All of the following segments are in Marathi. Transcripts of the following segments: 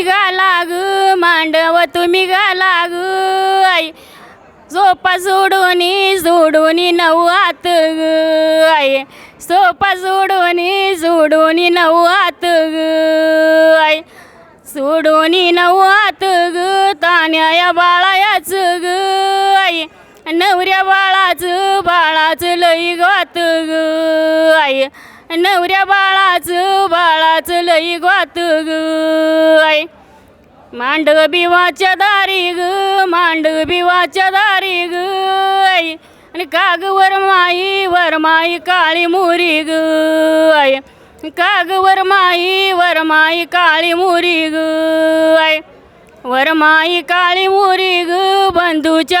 घाला ग मांडव तुम्ही घाला ग आई. सोपा सोडून जोडून नऊ हात ग आई. सोपा सोडून जोडून नऊ हात ग आई. सोडून नऊ हात ग तान्या या बाळायाच ग आई. नवऱ्या बाळा नवऱ्या बाळाचं बाळाचं लई ग्वात ग. आई बिवाच्या दारी ग मांडव बिवाच्या दारी ग. आणि काग वरमाई वरमाई काळी मोरी ग. काग वरमाई वरमाई काळी मोरी ग. वरमाई काळी मोरी ग बंधूच्या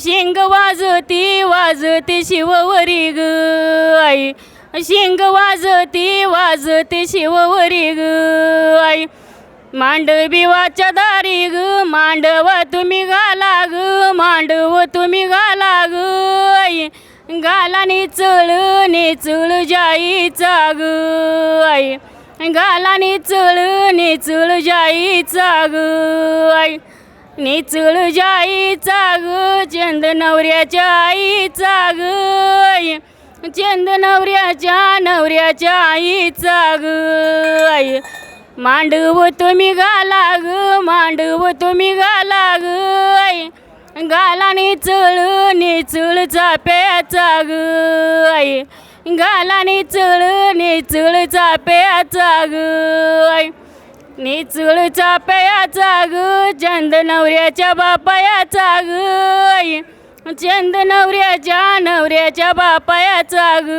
शिंग वाजती वाजती शिववरी ग आई. शिंग वाजती वाजती शिववरी ग आई. मांडविवाच्या दारी ग मांडव तुम्ही घाला ग मांडव तुम्ही घाला ग आई. घाला निचळ निचळ जाईचा ग आई. घाला निचळ निचळ जाईचा ग आई. निचळ जाईचा ग चंद नवऱ्याच्या आईचा ग चंद नवऱ्याच्या नवऱ्याच्या आईचा ग आई मांडव तुम्ही घाला ग मांडव तुम्ही घाला ग आई गाला निचळ निचळ चाप्याचा ग आई गाला निचळ निचळ चाप्याचा ग आई निचळ पयाचा ग चंद नवऱ्याच्या बापायाचा ग आई चंद नवऱ्याच्या नवऱ्याच्या बापायाचा ग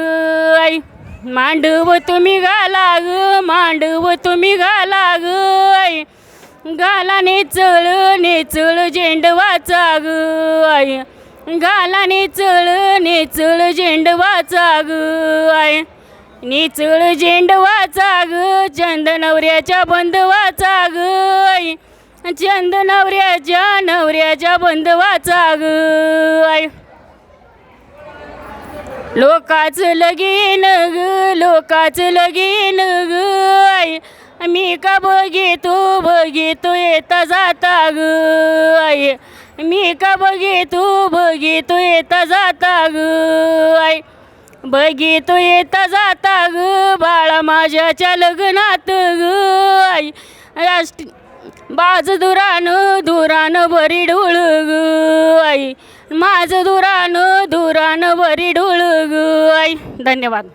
आई मांडव तुम्ही घाला ग मांडव तुम्ही घाला ग आई गाला नेचळ नेचळ झेंडवाचा ग आई गाला नेचळ नेचळ झेंडवाचा ग आई निचळ झेंडवाचा नवऱ्याच्या बंधवाचा ग आई. चंद नवऱ्याच्या नवऱ्याच्या बंधवाचा ग लोकाच लोकाचं लगीन ग लोकाचं लगीन ग मी का बघितो बघितो येता जाता ग आई. मी का बघितो बघितो येता जाता ग बघी तू येता जाता ग बाळा माझ्याच्या लग्नात ग आई. राष्ट्र बाज दुरानं धुरान बरी ढोळ ग आई. माझं दुरानं धुरान बरी ढोळ ग आई. धन्यवाद.